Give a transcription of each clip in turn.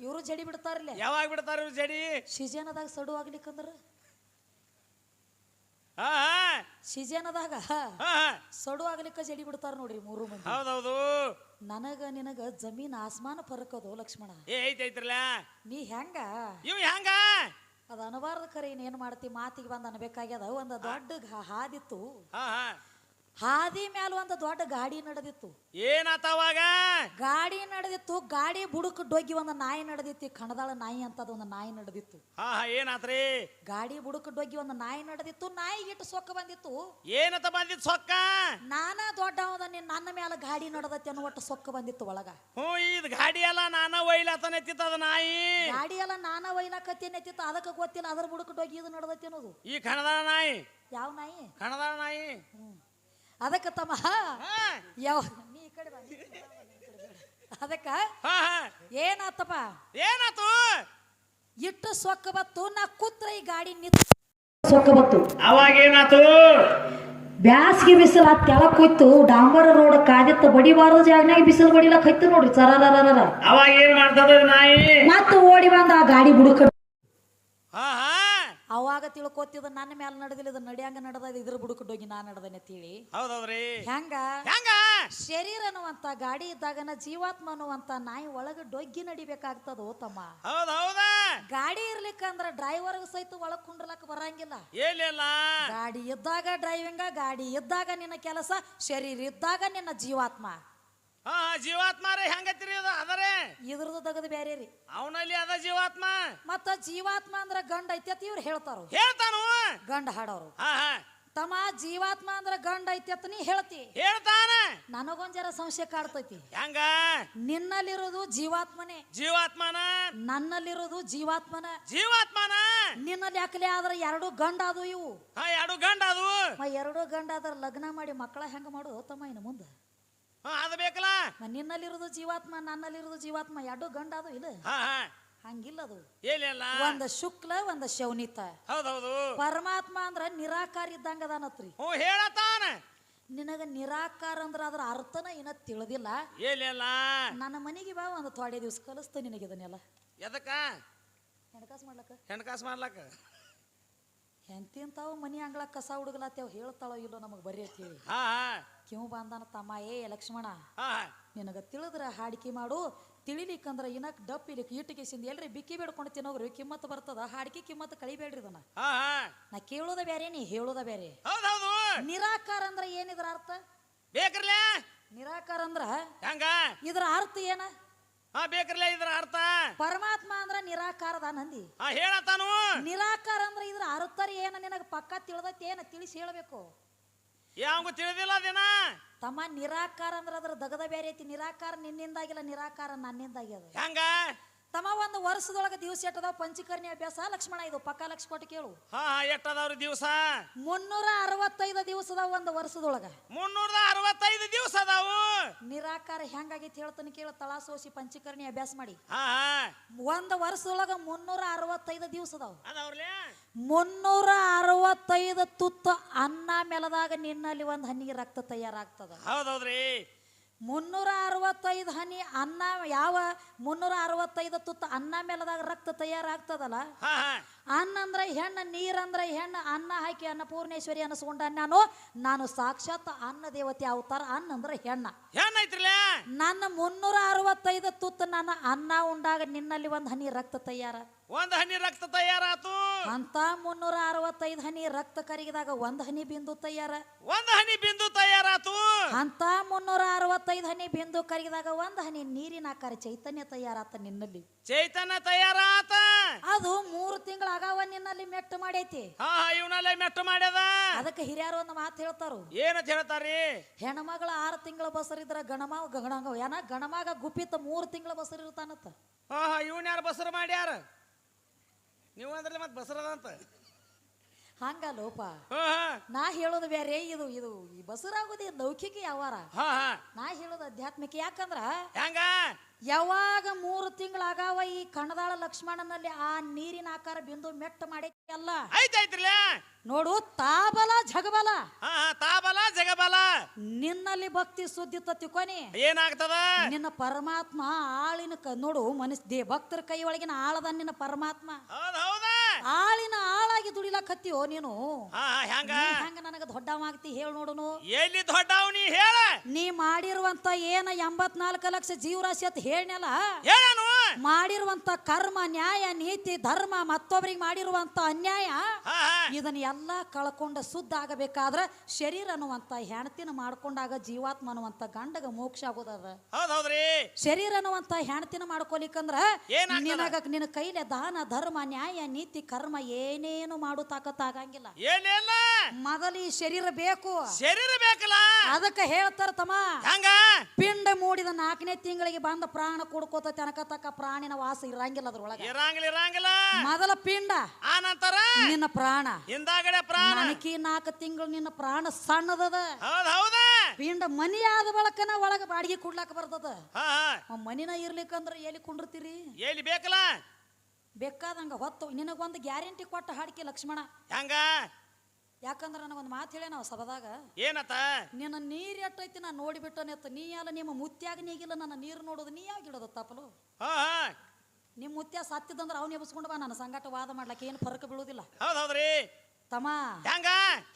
ಇವರು ಜಡಿ ಬಿಡ್ತಾರಲ್ಲ ಯಾವಾಗ ಬಿಡ್ತಾರ ಇವ್ರು ಜಡಿ? ಸಿಜನದಾಗ ಸಡು ಆಗ್ಲಿಕ್ಕಂದ್ರ? ಹಾ ಸಿಜನದಾಗ? ಸಡು ಆಗ್ಲಿಕ್ಕ ಜಡಿ ಬಿಡ್ತಾರ ನೋಡ್ರಿ ಮೂರು ಮಂದಿ. ಹೌದೌದು. ನನಗ ನಿನಗ ಜಮೀನ್ ಆಸ್ಮಾನ ಫರಕದು ಲಕ್ಷ್ಮಣ. ಏ ಐತಿ ಐತ್ರಲ್ಲ? ನೀ ಹೆಂಗ? ಇವ್ ಹೆಂಗ? ಅದ ಅನಬಾರ್ದ ಕರೆ ಏನ್ ಮಾಡ್ತಿ? ಮಾತಿಗೆ ಬಂದ ಅನ್ಬೇಕಾಗ್ಯದ. ಒಂದ್ ದೊಡ್ಡ ಹಾದಿತ್ತು. ಹಾ ಹಾ. ಹಾದಿ ಮ್ಯಾಲ ಒಂದ್ ದೊಡ್ಡ ಗಾಡಿ ನಡೆದಿತ್ತು. ಏನಾತವಾಗ ಗಾಡಿ ನಡೆದಿತ್ತು ಗಾಡಿ ಬುಡಕ್ ಡೊಗ್ಗಿ ಒಂದ್ ನಾಯಿ ನಡೆದಿತ್ತು ಕಣದಾಳ ನಾಯಿ ಅಂತ ಒಂದು ನಾಯಿ ನಡೆದಿತ್ತು. ಹಾ ಹಾ ಏನಾತ್ರಿ? ಗಾಡಿ ಬುಡಕ್ ಡೊಗ್ಗಿ ಒಂದು ನಾಯಿ ನಡೆದಿತ್ತು ನಾಯಿ ಇಟ್ಟು ಸೊಕ್ಕ ಬಂದಿತ್ತು. ಏನತ ಬಂದಿತ್ತು ಸೊಕ್ಕ? ನಾನ ದೊಡ್ಡ ನೀನ್ ನನ್ನ ಮ್ಯಾಲ ಗಾಡಿ ನಡೆದತ್ತೆ ಅನ್ನೋ ಒಟ್ಟು ಸೊಕ್ಕ ಬಂದಿತ್ತು ಒಳಗ. ಹ್ಞೂ ಇದ್ ಗಾಡಿ ಎಲ್ಲ ನಾನ ಎತ್ತಿತ್ತು ಅದು ನಾಯಿ. ಗಾಡಿ ಎಲ್ಲ ನಾನ ಒಯ್ಲಾಕತ್ತಿ ಎತ್ತಿತ್ತು ಅದಕ್ಕೆ ಗೊತ್ತಿಲ್ಲ ಅದ್ರ ಬುಡಕ್ ಡೊಗ್ಗಿ ಇದು ನಡೆದತ್ತೆ ಅನ್ನೋದು. ಈ ಕಣದಾಳ ನಾಯಿ? ಯಾವ ನಾಯಿ? ಕಣದಾಳ ನಾಯಿ? ಅದಕ್ಕೆ ತಮ್ಮ ಹಾ. ಯಾವ ನೀ ಈ ಕಡೆ ಬಾ, ನೀ ಈ ಕಡೆ ಬಾ, ನೀ ಈ ಕಡೆ ಬಾ. ಅದಕ್ಕ ಹಾ ಹಾ. ಏನಾತಪ್ಪ? ಏನಾತು? ಇಟ್ಟು ಸೊಕ್ಕ ಬತ್ತು ನಾ ಕೂತ್ರ ಈ ಗಾಡಿ ನಿಂತ ಸೊಕ್ಕ ಬತ್ತು. ಅವಾಗ ಏನಾತು? ಬ್ಯಾಸ್ಗೆ ಬಿಸಿಲು ಆ ತೆಳ ಹೋಯ್ತು ಡಾಂಬರ ರೋಡ್ ಕಾದಿತ್ತ ಬಡಿಬಾರದ ಜಾಗನಾಗ ಬಿಸಿಲು ಬಡಿಲಕ್ ಹೈತು ನೋಡ್ರಿ. ಸರ ಅವಾಗ ಏನ್ ಮಾಡ್ತದ ನಾಯಿ? ಮತ್ತೆ ಓಡಿ ಬಂದ ಆ ಗಾಡಿ ಬುಡಕ ಅವಾಗ ತಿಳ್ಕೊತಿದ ನನ್ನ ಮ್ಯಾಲ ನಡೆದಿಲ್ಲ ಇದು ನಡ್ಯಾಂಗ ನಡೆದ ಇದ್ರ ಬುಡಕ ಡೋಗಿ ನಾ ನಡೆದನೆ ತಿಳಿ. ಹೌದೌದ್ರಿ. ಹೆಂಗ? ಹೆಂಗ? ಶರೀರ ಅನ್ನುವಂತ ಗಾಡಿ ಇದ್ದಾಗನ ಜೀವಾತ್ಮ ಅನ್ನುವಂತ ನಾಯಿ ಒಳಗ ಡೊಗ್ಗಿ ನಡಿಬೇಕಾಗ್ತದ ತಮ್ಮ. ಹೌದ್ ಹೌದ ಗಾಡಿ ಇರ್ಲಿಕ್ಕಂದ್ರ ಡ್ರೈವರ್ ಸಹಿತ ಒಳಗ್ ಕುಂಡ್ರಲಕ್ ಬರಂಗಿಲ್ಲ. ಏನಿಲ್ಲ ಗಾಡಿ ಇದ್ದಾಗ ಡ್ರೈವಿಂಗ ಗಾಡಿ ಇದ್ದಾಗ ನಿನ್ನ ಕೆಲಸ ಶರೀರ ಇದ್ದಾಗ ನಿನ್ನ ಜೀವಾತ್ಮ. ಹಾ ಜೀವಾತ್ಮ ರೀ ಹೆಂಗತ್ರಿ ಅದು? ಅದರೇ? ಇದ್ರದ್ದು ತೆಗೆದು ಬೇರೆ ರೀ. ಅವನಲ್ಲಿ ಅದ ಜೀವಾತ್ಮ? ಮತ್ತ ಜೀವಾತ್ಮ ಅಂದ್ರ ಗಂಡ ಐತಿ ಅಂತ ಇವ್ರು ಹೇಳ್ತಾರ? ಹೇಳ್ತಾನು? ಗಂಡ ಹಾಡೋರು. ಹಾ ಹಾ. ತಮ್ಮ ಜೀವಾತ್ಮ ಅಂದ್ರ ಗಂಡ ಐತಿ ಅಂತ ನೀ ಹೇಳ್ತಿ. ಹೇಳ್ತಾನ? ನನಗೊಂದ್ ಜರ ಸಂಶಯ ಕಾಡ್ತೈತಿ. ಹೆಂಗ? ನಿನ್ನಲ್ಲಿರೋದು ಜೀವಾತ್ಮನೇ. ಜೀವಾತ್ಮನ? ನನ್ನಲ್ಲಿರೋದು ಜೀವಾತ್ಮನ. ಜೀವಾತ್ಮನ? ನಿನ್ನಲ್ಲಿ ಯಾಕಲೆ ಆದ್ರ ಎರಡು ಗಂಡ ಅದು ಇವು. ಹಾ ಎರಡು ಗಂಡ ಅದು ಎರಡು ಗಂಡ ಆದ್ರ ಲಗ್ನ ಮಾಡಿ ಮಕ್ಕಳ ಹೆಂಗ ಮಾಡು ತಮ್ಮ ಇನ್ನು ಮುಂದೆ? ಅದು ಬೇಕಲ್ಲ? ನಿನ್ನಲ್ಲಿರೋದು ಜೀವಾತ್ಮ ನನ್ನಲ್ಲಿರೋದು ಜೀವಾತ್ಮ ಎರಡು ಗಂಡ ಅದು ಇಲ್ಲ ಹಾ ಹಾ. ಹಂಗಿಲ್ಲ ಅದು ಏನಿಲ್ಲ ಒಂದ ಶುಕ್ಲ ಒಂದ ಶೌನಿತ. ಹೌದೌದು. ಪರಮಾತ್ಮ ಅಂದ್ರ ನಿರಾಕಾರ ಇದ್ದಂಗ ಅದಾನತ್ರಿ. ಹ್ಞೂ ಹೇಳತಾನ ನಿನಗ ನಿರಾಕಾರ ಅಂದ್ರ ಅದ್ರ ಅರ್ಥನ ಏನ ತಿಳಿದಿಲ್ಲ. ಏನಿಲ್ಲ ನನ್ನ ಮನೆಗೆ ಬಾ ಒಂದು ಥೋಡೆ ದಿವ್ಸ ಕಲಿಸ್ತ ನಿನಗೆ ಇದನ್ನೆಲ್ಲ ಎದಕ್ಕ? ಹೆಣ್ಕಾಸು ಮಾಡ್ಲಕ್ಕ? ಹೆಣ್ಕಾಸು ಮಾಡ್ಲಕ್ಕ? ಎಂತಿಂತಾವು ಮನಿ ಅಂಗಳ ಕಸ ಹುಡುಗಲತ್ತೇವ್ ಹೇಳ್ತಾಳೋ ಇಲ್ಲೋ ನಮಗ್ ಬರೀತಿ ಕಿವ್ ಹೇಳಿ ಕಿವು ಬಾಂಧನ ತಮ್ಮ ಏ ಲಕ್ಷ್ಮಣ. ನಿನಗ ತಿಳಿದ್ರ ಹಾಡಿಕೆ ಮಾಡು ತಿಳಿಲಿಕ್ಕಂದ್ರ ಇನಕ್ ಡಪ್ ಇಲಿಕ್ ಇಟ್ಟಿಗೆಸಿಂದ ಎಲ್ರಿ ಬಿಕ್ಕಿ ಬೇಡ್ಕೊಂಡು ತಿನ್ನೋಗ್ರಿ ಕಿಮ್ಮತ್ ಬರ್ತದ ಹಾಡಿಕೆ ಕಿಮ್ಮತ್ ಕಳಿಬೇಡ್ರಿ ಇದನ್ನ. ನಾ ಕೇಳೋದ ಬೇರೆ ನೀ ಹೇಳೋದ ಬೇರೆ ನಿರಾಕಾರ ಅಂದ್ರ ಏನಿದ್ರ ಅರ್ಥ? ಬೇಕ್ರಲ್ಲ ನಿರಾಕಾರ ಅಂದ್ರ ಇದ್ರ ಅರ್ಥ ಏನ? ಹಾ ಬೇಕ್ರಲ್ಲ ಇದ್ರ ಅರ್ಥ? ಪರಮಾತ್ಮ ಅಂದ್ರ ನಿರಾಕಾರದ ನಂದಿ. ಹಾ ಹೇಳತಾನು ನಿರಾಕಾರ ಅಂದ್ರ ಇದ್ರ ಅರ್ಥ ಏನ ನಿನಗ ಪಕ್ಕ ತಿಳಿದೈತಿ ಏನ ತಿಳಿಸಿ ಹೇಳಬೇಕು. ಯಾವಂಗು ತಿಳಿದಿಲ್ಲ ಅದೇನ? ತಮ್ಮ ನಿರಾಕಾರ ಅಂದ್ರ ಅದ್ರ ದಗದ ಬೇರೆ ಐತಿ. ನಿರಾಕಾರ ನಿನ್ನಿಂದಾಗಿಲ್ಲ ನಿರಾಕಾರ ನನ್ನಿಂದಾಗ್ಯದ. ಹೆಂಗ? ತಮ್ಮ ಒಂದು ವರ್ಷದೊಳಗ ದಿವಸ ಎಟ್ಟದಾವ ಪಂಚಕರ್ಣಿ ಅಭ್ಯಾಸ ಲಕ್ಷ್ಮಣ ಇದು ಪಕ್ಕ ಲಕ್ಷ ಕೊಟ್ಟು ಕೇಳು. ಹಾ ಎಟ್ಟದವ್ರಿ ದಿವಸ? ಮುನ್ನೂರ ಅರವತ್ತೈದು ದಿವಸದ ಒಂದು ವರ್ಷದೊಳಗ. ಮುನ್ನೂರ ಅರವತ್ತೈದು ದಿವಸ ಅದಾವು ನಿರಾಕಾರ ಹೆಂಗಾಗೈತಿ ಹೇಳ್ತಾನೆ ಕೇಳು ತಳಾ ಸೋಸಿ ಪಂಚಕರ್ಣಿ ಅಭ್ಯಾಸ ಮಾಡಿ. ಹಾ ಒಂದು ವರ್ಷದೊಳಗ ಮುನ್ನೂರ ಅರವತ್ತೈದು ದಿವಸ ಅದಾವ ಮುನ್ನೂರ ಅರವತ್ತೈದು ತುತ್ತ ಅನ್ನ ಮೆಲದಾಗ ನಿನ್ನಲ್ಲಿ ಒಂದು ಹಣ್ಣಿಗೆ ರಕ್ತ ತಯಾರಾಗ್ತದ. ಹೌದೌದ್ರಿ. ಮುನ್ನೂರ ಅರವತ್ತೈದು ಹನಿ ಅನ್ನ ಯಾವ ಮುನ್ನೂರ ಅರವತ್ತೈದು ತುತ್ತ ಅನ್ನ ಮೇಲದಾಗ ರಕ್ತ ತಯಾರಾಗ್ತದಲ್ಲ? ಅನ್ನ ಅಂದ್ರೆ ಹೆಣ್ಣು ನೀರಂದ್ರೆ ಹೆಣ್ಣು ಅನ್ನ ಹಾಕಿ ಅನ್ನಪೂರ್ಣೇಶ್ವರಿ ಅನಿಸ್ಕೊಂಡ ನಾನು ನಾನು ಸಾಕ್ಷಾತ್ ಅನ್ನ ದೇವತೆ ಅವತಾರ ಅನ್ನ ಅಂದ್ರೆ ಹೆಣ್ಣ. ನನ್ನ ಮುನ್ನೂರ ಅರವತ್ತೈದು ತುತ್ತ ನನ್ನ ಅನ್ನ ಉಂಡಾಗ ನಿನ್ನಲ್ಲಿ ಒಂದು ಹನಿ ರಕ್ತ ತಯಾರ. ಒಂದ್ ಹನಿ ರಕ್ತ ತಯಾರಾತು. ಅಂತ ಮುನ್ನೂರ ಅರವತ್ತೈದು ಹನಿ ರಕ್ತ ಕರಗಿದಾಗ ಒಂದ್ ಹನಿ ಬಿಂದು ತಯಾರ. ಒಂದ್ ಹನಿ ಬಿಂದು ತಯಾರಾತು. ಅಂತ ಮುನ್ನೂರ ಅರವತ್ತೈದು ಹನಿ ಬಿಂದು ಕರಗಿದಾಗ ಒಂದ್ ಹನಿ ನೀರಿನ ಆಕಾರ ಚೈತನ್ಯ ತಯಾರಾತ ನಿನ್ನಲ್ಲಿ. ಚೈತನ್ಯ ತಯಾರಾತ. ಅದು ಮೂರು ತಿಂಗಳ ಆಗಾವ ನಿನ್ನಲ್ಲಿ ಮೆಟ್ಟು ಮಾಡೈತಿ ಹಾ ಇವನಲ್ಲೇ ಮೆಟ್ಟು ಮಾಡ್ಯದ. ಅದಕ್ಕೆ ಹಿರಿಯರು ಒಂದು ಮಾತು ಹೇಳ್ತಾರು. ಏನಂತ ಹೇಳ್ತಾರಿ ಹೆಣ್ಮಗಳ ಆರು ತಿಂಗಳ ಬಸರಿದ್ರ ಗಣಮ ಗಣಂಗ ಏನ ಗಣಮಾಗ ಗುಪ್ಪಿತ ಮೂರು ತಿಂಗಳ ಬಸರಿರ್ತಾನತ್ತ ಹಾ ಹಾ ಇವನ್ ಯಾರು ಬಸರು ಮಾಡ್ಯಾರ? ನೀವು ಅಂದ್ರೆ ಮತ್ತೆ ಬಸರದ ಅಂತ. ಹಂಗ ಲೋಪ. ಹಾ ಹಾ. ನಾ ಹೇಳೋದು ಬೇರೆ ಇದು ಇದು ಈ ಬಸರಾಗೋದೇ ಲೌಕಿಕ ಯಾವಾರ. ಹಾ ಹಾ. ನಾ ಹೇಳೋದು ಆಧ್ಯಾತ್ಮಿಕ. ಯಾಕಂದ್ರ ಹೆಂಗ? ಯಾವಾಗ ಮೂರು ತಿಂಗಳಾಗಾವ ಈ ಕಣದಾಳ ಲಕ್ಷ್ಮಣನಲ್ಲಿ ಆ ನೀರಿನ ಆಕಾರ ಬಿಂದು ಮೆಟ್ಟ ಮಾಡಿಲ್ಲ ಅಲ್ಲ ಐತ್ ಐತ್ರಿಲ್ಲ ನೋಡು ತಾಬಲ ಜಗಬಲ. ತಾಬಲ ಜಗಬಲ. ನಿನ್ನಲ್ಲಿ ಭಕ್ತಿ ಸುದ್ದಿ ತತ್ತಿಕೊನಿ ಏನಾಗ್ತದ? ನಿನ್ನ ಪರಮಾತ್ಮ ಆಳಿನ ಕ ನೋಡು ಮನಸ್ ದೇ ಭಕ್ತರ ಕೈ ಒಳಗಿನ ಆಳದ ನಿನ್ನ ಪರಮಾತ್ಮ. ಹೌದ? ಆಳಿನ ಆಳಾಗಿ ದುಡಿಲಕತ್ತಿಯೋ ನೀನು? ಹೆಂಗ ಹೆಂಗ ನನಗ ದೊಡ್ಡವಾಗ್ತಿ ಹೇಳ ನೋಡುನು. ಎಲ್ಲಿ ದೊಡ್ಡವ್ ನೀ ಹೇಳ? ನೀ ಮಾಡಿರುವಂತ ಏನ ಎಂಬತ್ನಾಲ್ಕು ಲಕ್ಷ ಜೀವರಾಶಿ ಅಂತ ಹೇಳ್ನಲ್ಲ? ಹೇಳನು? ಮಾಡಿರುವಂತ ಕರ್ಮ ನ್ಯಾಯ ನೀತಿ ಧರ್ಮ ಮತ್ತೊಬ್ಬರಿಗೆ ಮಾಡಿರುವಂತ ಅನ್ಯಾಯ ಇದನ್ನ ಎಲ್ಲ ಕಳ್ಕೊಂಡ ಶುದ್ಧ ಆಗಬೇಕಾದ್ರ ಶರೀರ ಅನ್ನುವಂತ ಹೆಣತಿನ ಮಾಡ್ಕೊಂಡಾಗ ಜೀವಾತ್ಮ ಅನ್ನುವಂತ ಗಂಡಗ ಮೋಕ್ಷ ಆಗೋದದ. ಶರೀರ ಅನ್ನುವಂತ ಹೆಣತಿನ ಮಾಡ್ಕೊಲಿಕ್ಕಂದ್ರ? ನಿನಗ ನಿನ್ನ ಕೈಲೆ ದಾನ ಧರ್ಮ ನ್ಯಾಯ ನೀತಿ ಕರ್ಮ ಏನೇನು ಮಾಡು ತಾಕತ್ ಆಗಂಗಿಲ್ಲ. ಮೊದಲು ಈ ಶರೀರ ಬೇಕು. ಶರೀರ ಬೇಕಲ್ಲ? ಅದಕ್ಕೆ ಹೇಳ್ತಾರ ತಮ್ಮ ಪಿಂಡ ಮೂಡಿದ ನಾಲ್ಕನೇ ತಿಂಗಳಿಗೆ ಬಂದ ಪ್ರಾಣ ಕೊಡ್ಕೋತ ತನಕ ಪ್ರಾಣಿನ ವಾಸ ಇರಂಗಿಲ್ಲ ಅದ್ರೊಳಗೆ. ಇರಂಗಿಲ್ಲ ಇರಂಗಿಲ್ಲ. ಮೊದಲ ಪಿಂಡ ಆ ನಂತರ ನಿನ್ನ ಪ್ರಾಣ. ಹಿಂದಾಗಡೆ ಪ್ರಾಣ. ನನಕಿ ನಾಲ್ಕು ತಿಂಗಳು ನಿನ್ನ ಪ್ರಾಣ ಸಣ್ಣದದ. ಹೌದು ಹೌದ. ಪಿಂಡ ಮನಿ ಆದ ಬಳಕನ ಒಳಗ ಬಾಡಿಗೆ ಕೊಡ್ಲಾಕ ಬರ್ತದ. ಮನಿನ ಇರ್ಲಿಕ್ಕಂದ್ರ ಎಲ್ಲಿ ಕುಂಡಿರ್ತೀರಿ? ಎಲ್ಲಿ ಬೇಕಲ್ಲ? ಬೇಕಾದಂಗ ಹೊತ್ತು. ನಿನಗೊಂದು ಗ್ಯಾರಂಟಿ ಕೊಟ್ಟ ಹಾಡಿಕೆ ಲಕ್ಷ್ಮಣ. ಹೆಂಗ? ಯಾಕಂದ್ರ ನನಗೊಂದು ಮಾತು ಹೇಳಿ ನಾವು ಸಭದಾಗ ಏನತ್ತ ನಿನ್ನ ನೀರ್ ಎಟ್ಟೈತಿ ನಾ ನೋಡಿಬಿಟ್ಟನೆತ್ತ ನೀ ಅಲ್ಲ ನಿಮ್ಮ ಮುತ್ಯಾಗ ನೀಗಿಲ್ಲ ನನ್ನ ನೀರು ನೋಡೋದು ನೀ ಯಾಕೆ ಇಡೋದು ತಪ್ಪಲು ಹಾ ಹಾ. ನಿಮ್ಮ ಮುತ್ಯ ಸತ್ತಿದಂದ್ರ ಅವ್ನು ಎಬ್ಸ್ಕೊಂಡು ಬಾ ನನ್ನ ಸಂಗಾಟ ವಾದ ಮಾಡ್ಲಕ್ಕೆ ಏನು ಫರಕ ಬೀಳುದಿಲ್ಲ. ಹೌದ್ ಹೌದ್ರಿ. ತಮ್ಮ. ಹೆಂಗ?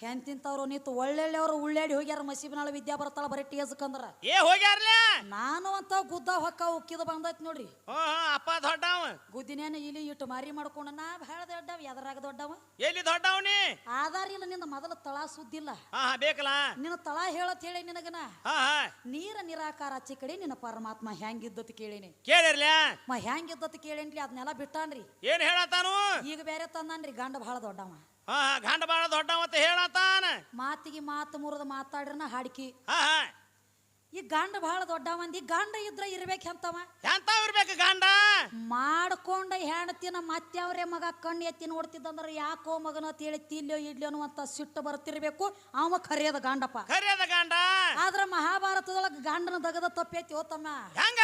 ಹೆಂತಿಂತವ್ರು ನಿಂತು ಒಳ್ಳೆಯವರು ಉಳ್ಳಾಡಿ ಹೋಗ್ಯಾರ ಮಸೀಬಿನಾಳ ವಿದ್ಯಾ ಬರ್ತಾಳ ಬರೀ ಟೇಸ್ಕಂದ್ರ ಏ ಹೋಗ್ಯಾರ್ಲೆ? ನಾನು ಅಂತ ಗುದ್ದ ಹೊಕ್ಕ ಉಕ್ಕಿದ ಬಂದೈತಿ ನೋಡ್ರಿ. ಅಪ್ಪ ದೊಡ್ಡವ. ಗುದ್ದಿನೇನ ಇಲ್ಲಿ ಇಟ್ಟು ಮಾರಿ ಮಾಡ್ಕೊಂಡು ನಾ ಭಾಳ ದೊಡ್ಡವ ಎದರಾಗ ದೊಡ್ಡವ. ಎಲ್ಲಿ ದೊಡ್ಡವನಿ ಆಧಾರ ಇಲ್ಲ ನಿನ್ನ ಮೊದಲ ತಳ ಸುದ್ದಿಲ್ಲ ಹಾ ಹಾ ಬೇಕಲ್ಲ? ನಿನ್ನ ತಳ ಹೇಳತ್ ಹೇಳಿ ನಿನಗನ. ಹಾ ಹಾ. ನೀರ ನಿರಾಕಾರ ಹಚ್ಚಿ ಕಡೆ ನಿನ್ನ ಪರಮಾತ್ಮ ಹೆಂಗಿದ್ದತ್ ಕೇಳಿನಿ. ಕೇಳಿರ್ಲ್ಯಾ ಮ ಹೆಂಗಿದ್ದತ್ ಕೇಳೇನ್ರಿ ಅದನ್ನೆಲ್ಲ ಬಿಟ್ಟಾನ್ರಿ. ಏನ್ ಹೇಳತ್ತಾನು? ಈಗ ಬೇರೆ ತಂದಾನ್ರಿ ಗಂಡ ಬಹಳ ದೊಡ್ಡವ. ಹಾ ಗಂಡ ಬಾಳ ದೊಡ್ಡ ಮತ್ತೆ ಹೇಳತಾನ ಮಾತಿಗೆ ಮಾತು ಮುರಿದ ಮಾತಾಡ್ರನ ಹಾಡ್ಕಿ. ಹಾ ಹಾ. ಈ ಗಂಡ ದೊಡ್ಡ ಮಂದಿ ಗಂಡ ಇದ್ರ ಇರ್ಬೇಕು ಅಂತವ ಎಂತಾವ್ ಇರ್ಬೇಕು ಗಂಡ? ಮಾಡ್ಕೊಂಡ ಹೆಣ್ತಿನ ಮತ್ಯಾವ್ರೆ ಮಗ ಕಣ್ಣು ಎತ್ತಿ ನೋಡ್ತಿದ್ದಂದ್ರ ಯಾಕೋ ಮಗನ ತಿಳಿ ತಿಲ್ಯೋ ತಿಲ್ಲೋ ಅಂತ ಅನ್ನುವಂತ ಸಿಟ್ಟು ಬರ್ತಿರ್ಬೇಕು. ಅವ ಕರೆಯದ ಗಂಡಪ್ಪ. ಕರಿಯದ ಗಂಡ? ಆದ್ರ ಮಹಾಭಾರತದೊಳಗ ಗಂಡನ ದಗದ ತಪ್ಪೈತಿ ಓ ತಮ್ಮ. ಹೆಂಗ?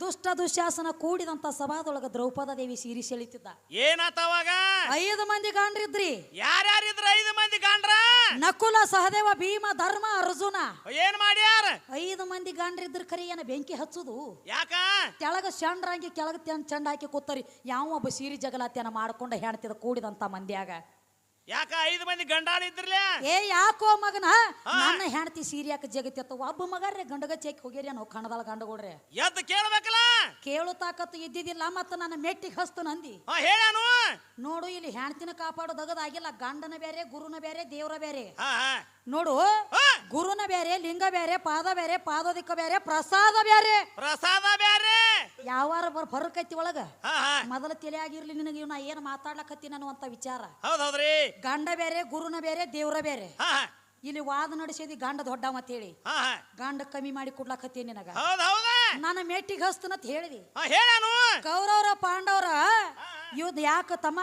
ದುಷ್ಟ ದುಶಾಸನ ಕೂಡಿದಂತ ಸಭಾದೊಳಗ ದ್ರೌಪದ ದೇವಿ ಸೀರಿ ಸೆಳಿತಿದ್ದ. ಏನಾತವಾಗ ಐದು ಮಂದಿ ಗಂಡ್ರಿದ್ರಿ. ಯಾರ್ಯಾರಿದ್ರ ಐದು ಮಂದಿ ಗಾಂಡ್ರ? ನಕುಲ ಸಹದೇವ ಭೀಮ ಧರ್ಮ ಅರ್ಜುನ. ಏನ್ ಮಾಡ್ಯಾರ? ಐದು ಮಂದಿ ಗಂಡ್ರಿದ್ರ ಕರಿ ಏನ ಬೆಂಕಿ ಹಚ್ಚುದು? ಯಾಕ? ಕೆಳಗ ಶಂಡ್ರಂಗಿ ಕೆಳಗ ತೆನ್ ಚಂಡ ಹಾಕಿ ಕೂತರಿ. ಯಾವ ಒಬ್ಬ ಸೀರಿ ಜಗಲಾತ್ಯನ ಮಾಡ್ಕೊಂಡ ಹೆಣ್ತಿದ ಕೂಡಿದಂತ ಮಂದಿಯಾಗ. ಯಾಕ ಐದು ಮಂದಿ ಗಂಡಾಳಿದ್ರಲ್ಯ ಏ ಯಾಕೋ ಮಗನ? ನನ್ನ ಹೆಂಡತಿ ಸೀರಿಯಾಕ ಜಗತ್ತಿತ್ತು ಒಬ್ಬ ಮಗರ್ರೆ ಗಂಡಗ ಚೇಕ್ ಹೋಗ್ಯಾರಿ ಅನ್ನೋ ಕಣದಾಳ ಗಂಡಗೋಡ್ರೆ. ಎದ್ದು ಕೇಳ್ಬೇಕಲ್ಲ? ಕೇಳು ತಾಕತ್ತು ಇದ್ದಿದ್ದಿಲ್ಲ ಮತ್ತ ನನ್ನ ಮೆಟ್ಟಿಗೆ ಹಸ್ತು ನಂದಿ. ಹಾ ಹೇಳಾನು ನೋಡು ಇಲ್ಲಿ ಹೆಣ್ತಿನ ಕಾಪಾಡೋ ದಗದಾಗಿಲ್ಲ ಗಂಡನ ಬೇರೆ ಗುರುನ ಬೇರೆ ದೇವ್ರ ಬೇರೆ ಹಾ ಹಾ. ನೋಡು. ಹಾ. ಗುರುನ ಬೇರೆ ಲಿಂಗ ಬೇರೆ ಪಾದ ಬೇರೆ ಪಾದೋದಿಕ್ಕ ಬೇರೆ ಪ್ರಸಾದ ಬೇರೆ ಪ್ರಸಾದ ಬೇರೆ ಯಾವಾರ ಬರ್ ಫರಕೈತಿ ಒಳಗ? ಹಾ ಹಾ. ಮೊದಲ ನಿನಗೆ ಇವ್ನ ಏನ್ ಮಾತಾಡ್ಲಕತ್ತೀನಿ ಅನ್ನುವಂತ ವಿಚಾರ. ಹೌದೌದ್ರಿ. ಹೌದ್ರಿ ಗಂಡ ಬೇರೆ ಗುರುನ ಬೇರೆ ದೇವ್ರ ಬೇರೆ ಹಾ ಹಾ. ಇಲ್ಲಿ ವಾದ ನಡೆಸಿದಿ ಗಂಡ ದೊಡ್ಡ ಹೇಳಿ ಹಾ ಹಾ. ಗಂಡ ಕಮ್ಮಿ ಮಾಡಿ ಕೊಡ್ಲಕತ್ತೀನಿ ನಿನಗ. ಹೌದ್ ಹೌದ. ನನ್ನ ಮೆಟ್ಟಿಗೆ ಹಸ್ತನತ್ ಹೇಳಿದಿ. ಹಾ ಹೇಳಾನು. ಕೌರವ್ರ ಪಾಂಡವ್ರ ಯುದ್ಧ ಯಾಕ ತಮ್ಮ?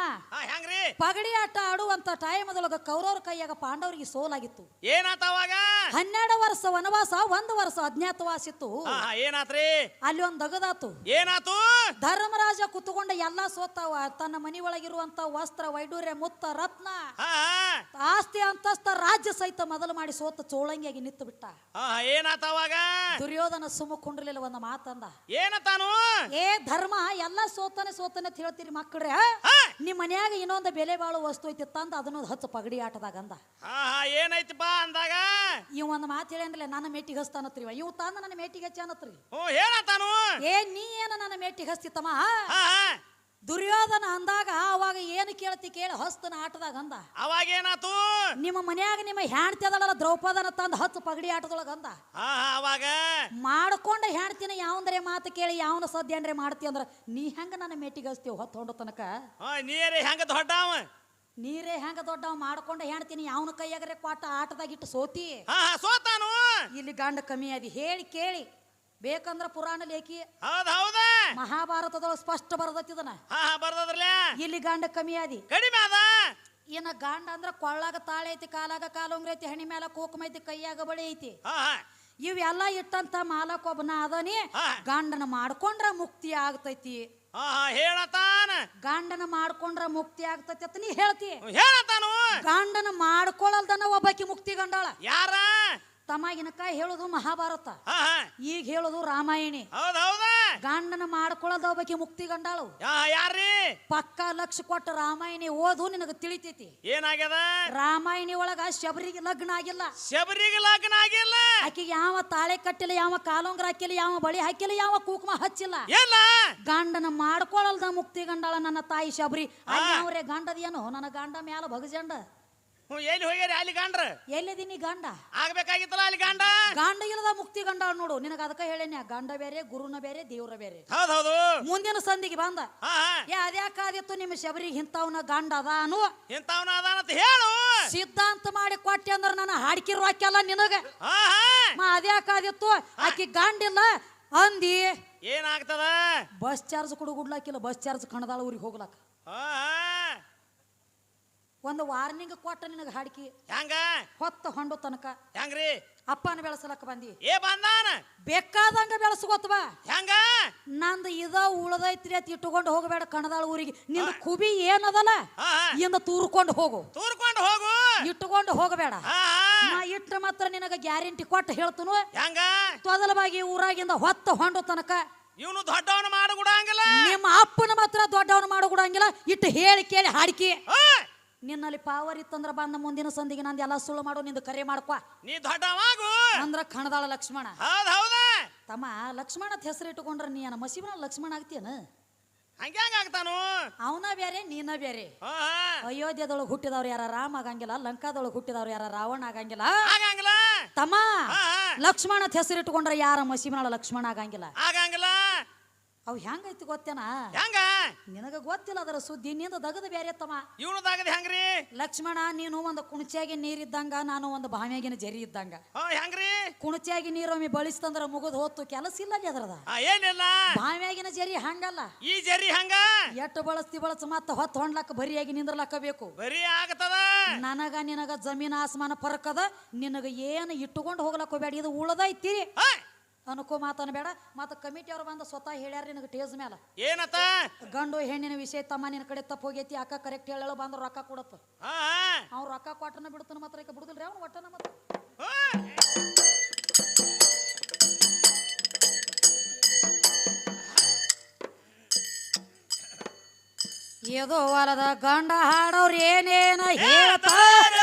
ಹೆಂಗ್ರಿ? ಪಗಡಿ ಆಟ ಆಡುವಂತ ಟೈಮದೊಳಗ ಕೌರವ್ರ ಕೈಯಾಗ ಪಾಂಡವರಿಗೆ ಸೋಲಾಗಿತ್ತು. ಏನಾತವಾಗ ಹನ್ನೆರಡು ವರ್ಷ ವನವಾಸ ಒಂದು ವರ್ಷ ಅಜ್ಞಾತವಾಸ ಇತ್ತು ಏನಾತ್ರಿ? ಅಲ್ಲಿ ಒಂದ್ ದಗದಾತು. ಏನಾತು? ಧರ್ಮರಾಜ ಕುತ್ಕೊಂಡ ಎಲ್ಲಾ ಸೋತಾವ ತನ್ನ ಮನಿ ಒಳಗಿರುವಂತ ವಸ್ತ್ರ ವೈಡೂರ್ಯ ಮುತ್ತ ರತ್ನ ಆಸ್ತಿ ಅಂತಸ್ತ ರಾಜ್ಯ ಸಹಿತ ಮೊದಲು ಮಾಡಿ ಸೋತ ಚೋಳಂಗಿಯಾಗಿ ನಿಂತು ಬಿಟ್ಟ. ಏನಾತ ಅವಾಗ? ದುರ್ಯೋಧನ ಸುಮ್ಮ ಕುಂಡ್ರಲಿಲ್ಲ ಒಂದು ಮಾತಂದ. ಏನತಾನು? ಏ ಧರ್ಮ ಎಲ್ಲ ಸೋತಾನೆ ಸೋತಾನೆ ಅಂತ ಹೇಳ್ತೀರಿ ಮಕ್ಕಳ್ರೆ ಹಾ. ನಿಮ್ ಮನ್ಯಾಗ ಇನ್ನೊಂದು ಬೆಲೆ ಬಾಳು ವಸ್ತು ಐತಿ ತಂದ ಅದನ್ನ ಹಚ್ಚ ಪಗಡಿ ಆಟದಾಗ ಅಂದ. ಏನೈತಿಪ್ಪ ಅಂದಾಗ? ಇವ್ ಒಂದ್ ಮಾತು ಹೇಳಂದ್ರೆ ನನ್ನ ಮೇಟಿಗೆ ಹಚ್ತಾನತ್ರಿ ಇವ. ತಂದ ನನ್ನ ಮೇಟಿಗೆ ಹಚ್ಚಾನತ್ರಿ ಏನ್ ಏ ನೀ ಏನ ನನ್ನ ಮೇಟಿಗೆ ಹಚ್ತಿತ್ತಮ್ಮ ಹಾ ಹಾ. ದುರ್ಯೋಧನ ಅಂದಾಗ ಅವಾಗ ಏನು ಕೇಳ್ತಿ ಕೇಳಿ ಹೊಸ್ತನ ಆಟದಾಗ ಅಂದ. ಅವಾಗ ಏನಾತು? ನಿಮ್ಮ ಮನ್ಯಾಗ ನಿಮ್ಮ ಹೆಣ್ತಿ ಅದಲ್ಲ ದ್ರೌಪದನ ತಂದ ಹತ್ತು ಪಗಡಿ ಆಟದೊಳಗ ಅಂದ. ಅವಾಗ? ಮಾಡ್ಕೊಂಡ ಹೆಣ್ತಿನ ಯಾವಂದ್ರೆ ಮಾತು ಕೇಳಿ ಯಾವನ ಸದ್ಯನ್ರೆ ಮಾಡ್ತಿ ಅಂದ್ರ ನೀ ಹೆಂಗ ನನ್ನ ಮೆಟ್ಟಿಗೆ ಹಚ್ತೀವಿ ಹೊತ್ತು ಹೊಂಡ ತನಕ? ನೀರೇ ಹೆಂಗ ದೊಡ್ಡವ? ನೀರೇ ಹೆಂಗ ದೊಡ್ಡವ ಮಾಡ್ಕೊಂಡ ಹೆಣ್ತೀನಿ ಯಾವನ ಕೈಯಾಗರೆ ಕ್ವಾಟ ಆಟದಾಗ ಇಟ್ಟು ಸೋತಿ. ಸೋತಾನು? ಇಲ್ಲಿ ಗಂಡ ಕಮ್ಮಿ ಅದಿ ಹೇಳಿ ಕೇಳಿ ಬೇಕಂದ್ರ ಪುರಾಣ ಲೇಖಿ ಹೌದ್ ಹೌದ. ಮಹಾಭಾರತದೊಳಗೆ ಸ್ಪಷ್ಟ ಬರದತ್ತಿದನ ಹಾ ಹಾ ಬರ್ದದ್ರಲ್ಲ? ಇಲ್ಲಿ ಗಂಡ ಕಮ್ಮಿ ಆದಿ. ಕಡಿಮೆ ಅದ? ಗಾಂಡ ಗಂಡ ಅಂದ್ರ ಕೊಳ್ಳಾಗ ತಾಳೆ ಐತಿ ಕಾಲಾಗ ಕಾಲುಂಗ್ರ ಐತಿ ಹಣಿ ಮ್ಯಾಲ ಕುಕುಮ ಐತಿ ಕೈಯಾಗ ಬಳಿ ಐತಿ. ಹಾ ಹಾ. ಇವೆಲ್ಲ ಇಟ್ಟಂತ ಮಾಲಕೊಬ್ಬನ ಅದನಿ ಗಾಂಡನ ಮಾಡ್ಕೊಂಡ್ರ ಮುಕ್ತಿ ಆಗ್ತೈತಿ. ಹೇಳತಾನ. ಗಂಡನ ಮಾಡ್ಕೊಂಡ್ರ ಮುಕ್ತಿ ಆಗ್ತೈತಿ ಅಂತ ನೀ ಹೇಳ್ತಿ. ಹೇಳತಾನು. ಗಂಡನ ಮಾಡ್ಕೊಳಲ್ದನ ಒಬ್ಬಾಕಿ ಮುಕ್ತಿ ಗಂಡಾಳ. ಯಾರ? ತಮಾಗಿನಕ ಹೇಳುದು ಮಹಾಭಾರತ. ಈಗ ಹೇಳುದು ರಾಮಾಯಣಿ. ಗಂಡನ ಮಾಡ್ಕೊಳ್ಳೋದ ಬಗ್ಗೆ ಮುಕ್ತಿ ಗಂಡಾಳು. ಯಾರ್ರಿ? ಪಕ್ಕ ಲಕ್ಷ ಕೊಟ್ಟ ರಾಮಾಯಣಿ ಓದು ನಿನಗ ತಿಳಿತೈತಿ. ಏನಾಗ್ಯದ? ರಾಮಾಯಣಿ ಒಳಗ ಶಬರಿಗೆ ಲಗ್ನ ಆಗಿಲ್ಲ. ಶಬರಿಗೆ ಲಗ್ನ ಆಗಿಲ್ಲ? ಆಕಿಗೆ ಯಾವ ತಾಳೆ ಕಟ್ಟಿಲ್ಲ ಯಾವ ಕಾಲೊಂಗ್ರ ಹಾಕಿಲ್ಲ ಯಾವ ಬಳಿ ಹಾಕಿಲ್ಲ ಯಾವ ಕುಕುಮ ಹಚ್ಚಿಲ್ಲ. ಎಲ್ಲ ಗಂಡನ ಮಾಡ್ಕೊಳ್ಳಲ್ದ ಮುಕ್ತಿ ಗಂಡಾಳ ನನ್ನ ತಾಯಿ ಶಬರಿ. ಅವ್ರೆ ಗಂಡದೇನು ನನ್ನ ಗಂಡ ಮ್ಯಾಲ ಭಗಜಂಡ ಹ್ಞೂ ಎಲ್ಲಿ ಹೋಗ್ಯಾರಿ ಅಲ್ಲಿ ಗಂಡ್ರ? ಎಲ್ಲಿದೀನಿ ಗಂಡ? ಆಗ್ಬೇಕಾಗಿತ್ತಲ್ಲ ಅಲ್ಲಿ ಗಂಡ? ಗಂಡ ಇಲ್ಲದ ಮುಕ್ತಿ ಗಂಡ ನೋಡು. ನಿನಗ ಅದಕ್ಕ ಹೇಳೇನೆ ಗಂಡ ಬೇರೆ ಗುರುನ ಬೇರೆ ದೇವ್ರ ಬೇರೆ. ಹೌದ್ ಹೌದು. ಮುಂದಿನ ಸಂದಿಗೆ ಬಂದ. ಹಾ ಏ ಅದ್ಯಾಕಾದಿತ್ತು ನಿಮ್ಮ ಶಬರಿಗೆ ಇಂಥವ್ನ ಗಂಡ ಅದಾನು? ಇಂಥವ್ನ ಅದಾನಂತ ಹೇಳು. ಸಿದ್ಧಾಂತ ಮಾಡಿ ಕೊಟ್ಟೆ ಅಂದ್ರ ನಾನು ಹಾಡ್ಕಿರೋ ರೊಕ್ಕೆಲ್ಲ ನಿನಗ? ಹಾ ಹಾ. ಮಾ ಅದ್ಯಾಕಾದಿತ್ತು ಆಕಿ ಗಂಡಿಲ್ಲ ಅಂದಿ. ಏನಾಗ್ತದ? ಬಸ್ ಚಾರ್ಜ್ ಕೊಡು ಗುಡ್ಲಾಕಿಲ್ಲ ಬಸ್ ಚಾರ್ಜ್ ಕಣದಾಳ ಊರಿಗೆ ಹೋಗ್ಲಾಕ. ಹಾ ಹಾ. ಒಂದು ವಾರ್ನಿಂಗ್ ಕೊಟ್ಟ ನಿನಗೆ ಹಾಡಿಕಿ. ಹೆಂಗ? ಹೊತ್ತ ಹೊಂಡು ತನಕ. ಹೆಂಗ್ರಿ? ಅಪ್ಪನ ಬೆಳೆಸಲಕ್ಕ ಬಂದಿ. ಏ ಬಂದಾನ? ಬೇಕಾದಂಗ ಬೆಳೆಸ್ಕೊತ ಬಾ. ಹೆಂಗ? ನಂದು ಇದ ಉಳದೈತ್ರಿ ಅಂತ ಇಟ್ಟುಕೊಂಡು ಹೋಗಬೇಡ ಕಣದಾಳ ಊರಿಗೆ. ನಿಂದ ಕುಬಿ ಏನದಲ್ಲ ಇಂದ ತೂರ್ಕೊಂಡು ಹೋಗು. ತೂರ್ಕೊಂಡು ಹೋಗು. ಇಟ್ಟುಕೊಂಡು ಹೋಗಬೇಡ. ನಾ ಇಟ್ಟ ಮಾತ್ರ ನಿನಗ ಗ್ಯಾರಂಟಿ ಕೊಟ್ಟು ಹೇಳ್ತನು. ಹೆಂಗ? ತೊದಲವಾಗಿ ಊರಾಗಿಂದ ಹೊತ್ತ ಹೊಂಡು ತನಕ. ಇವನು ದೊಡ್ಡವನ ಮಾಡಗುಡಂಗಿಲ್ಲ ನಿಮ್ಮ ಅಪ್ಪನ ಮಾತ್ರ ದೊಡ್ಡವನು ಮಾಡೋಗುಡಂಗಿಲ್ಲ ಇಟ್ಟು ಹೇಳಿ ಕೇಳಿ ಹಾಡಿಕೆ. ನಿನ್ನಲ್ಲಿ ಪಾವರ್ ಇತ್ತಂದ್ರ ಬಂದ ಮುಂದಿನ ಸಂದಿಗೆ ನಂದು ಎಲ್ಲ ಸುಳ್ಳು ಮಾಡು ನಿಂದು ಕರೆ ಮಾಡ್ಕೊ. ನೀ ದೊಡ್ಡವಾಗು. ಅಂದ್ರ ಕಣದಾಳ ಲಕ್ಷ್ಮಣ. ಹೌದ್ ಹೌದ. ತಮ್ಮ ಲಕ್ಷ್ಮಣ ಅಂತ ಹೆಸರು ಇಟ್ಟುಕೊಂಡ್ರ ನೀ ಏನ ಮಸೀಬನ ಲಕ್ಷ್ಮಣ ಆಗ್ತೀಯನ? ಹಂಗೆ ಹಂಗ ಆಗ್ತಾನು? ಅವನ ಬೇರೆ ನೀನ ಬೇರೆ ಅಯೋಧ್ಯದೊಳಗೆ ಹುಟ್ಟಿದವ್ರು ಯಾರ? ರಾಮ ಆಗಂಗಿಲ್ಲ ಲಂಕಾದೊಳಗೆ ಹುಟ್ಟಿದವ್ರು ಯಾರ? ರಾವಣ ಆಗಂಗಿಲ್ಲ. ಆಗಂಗಿಲ್ಲ. ತಮ್ಮ ಲಕ್ಷ್ಮಣ ಅಂತ ಹೆಸರು ಇಟ್ಟುಕೊಂಡ್ರ ಯಾರ ಮಸೀಬನ ಲಕ್ಷ್ಮಣ ಆಗಂಗಿಲ್ಲ? ಆಗಂಗಿಲ್ಲ. ಅವ್ ಹೆಂಗೈತಿ ಗೊತ್ತೇನ? ಹೆಂಗ? ನಿನಗ ಗೊತ್ತಿಲ್ಲ ಅದರ ಸುದ್ದಿ ನಿಂದ ದಗದ ಬೇರೆ ತಮ್ಮ ಇವನು ದಗದ ಹೆಂಗ್ರಿ? ಲಕ್ಷ್ಮಣ ನೀನು ಒಂದು ಕುಣಚಿಯಾಗಿ ನೀರಿದ್ದಂಗ ನಾನು ಒಂದು ಬಾವಿಯಾಗಿನ ಜರಿ ಇದ್ದಂಗ. ಹೆಂಗ್ರಿ? ಕುಣಚಿಯಾಗಿ ನೀರೊಮ್ಮೆ ಬಳಸ್ತಂದ್ರ ಮುಗಿದು ಹೋತು ಕೆಲಸ ಇಲ್ಲ ಅಲ್ಲಿ ಅದ್ರದ ಏನಿಲ್ಲ. ಬಾವಿಯಾಗಿನ ಜರಿ ಹಂಗಲ್ಲ. ಈ ಜರಿ ಹಂಗ? ಎಟ್ಟು ಬಳಸ್ತಿ ಬಳಸ ಮತ್ತ ಹೊತ್ತು ಹೊಂಡ್ಲಕ್ಕ ಬರಿಯಾಗಿ ನಿಂದ್ರಲಕ್ಕ ಬೇಕು ಬರೀ ಆಗತದ? ನನಗ ನಿನಗ ಜಮೀನ ಆಸ್ಮಾನ ಪರಕದ ನಿನಗ ಏನು ಇಟ್ಟುಕೊಂಡು ಹೋಗ್ಲಕ್ಕ ಹೋಗ್ಬೇಡ ಇದು ಉಳ್ದೈತಿ. ಹಾ ಅನ್ಕೋ ಮಾತನ ಬೇಡ. ಮತ್ತ ಕಮಿಟಿ ಅವ್ರು ಬಂದ ಸ್ವತಃ ಹೇಳ್ಯಾರ ನಿನಗೆ ಟೇಜ್ ಮೇಲೆ ಏನತ್ತ? ಗಂಡು ಹೆಣ್ಣಿನ ವಿಷಯ ತಮ್ಮ ನಿನ್ನ ಕಡೆ ತಪ್ಪು ಹೋಗೈತಿ ಅಕ್ಕ ಕರೆಕ್ಟ್ ಹೇಳಲ್ಲ ಬಂದ್ರ ರೊಕ್ಕ ಕೊಡತ್ತ. ಅವ್ರು ರೊಕ್ಕ ಕೊಟ್ಟನ ಬಿಡ್ತಾನ ಮಾತ್ರ ಈಗ ಬಿಡುದಿಲ್ರಿ ಅವ್ನು ಒಟ್ಟನ ಮಾತ್ರ. ಹಾ. ಏದೋ ಹೊಲದ ಗಂಡ ಹಾಡೋರ್ ಏನೇನ ಹೇಳ್ತಾರ?